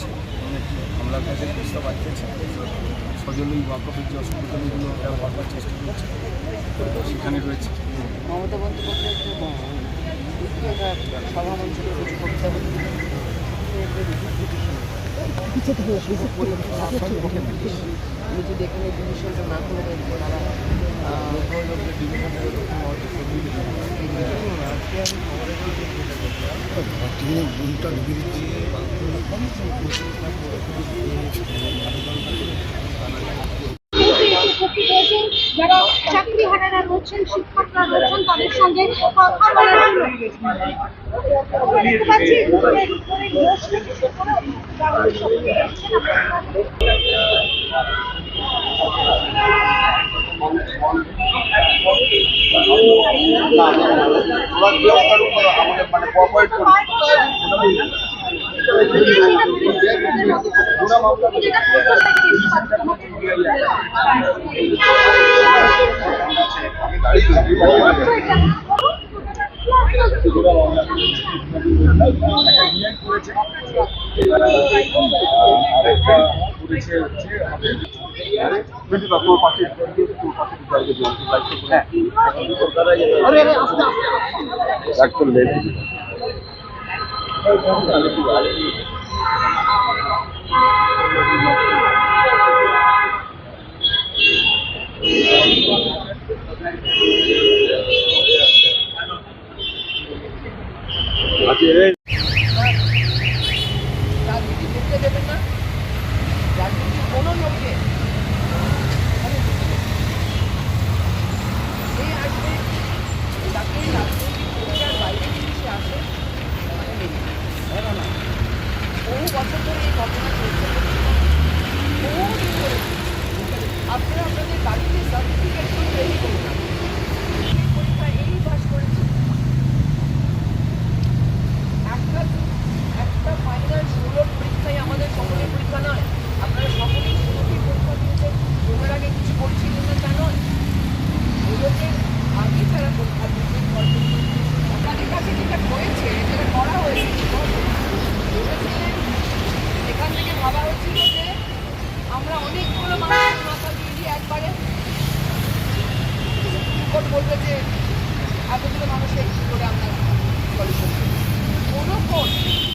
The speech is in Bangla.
চলছে অনেক হামলার কাছে বুঝতে পারতেছে সজলই ওয়াকফের যে অসুবিধাগুলো ওরা বারবার চেষ্টা করছে। সেখানে রয়েছে। মমতা আমি যদি এখানে ডিভিশনটা না করে যারা চাকরি হারারা রয়েছেন শিক্ষকরা রয়েছেন তাদের সঙ্গে জন্য দেখতে পাচ্ছি উপরে উপরে ঘোষ থেকে শুরু করে গ্রামের সকলে রয়েছেন আপনারা Gracias. বছর ধরে এই ঘটনা চলছে। বহু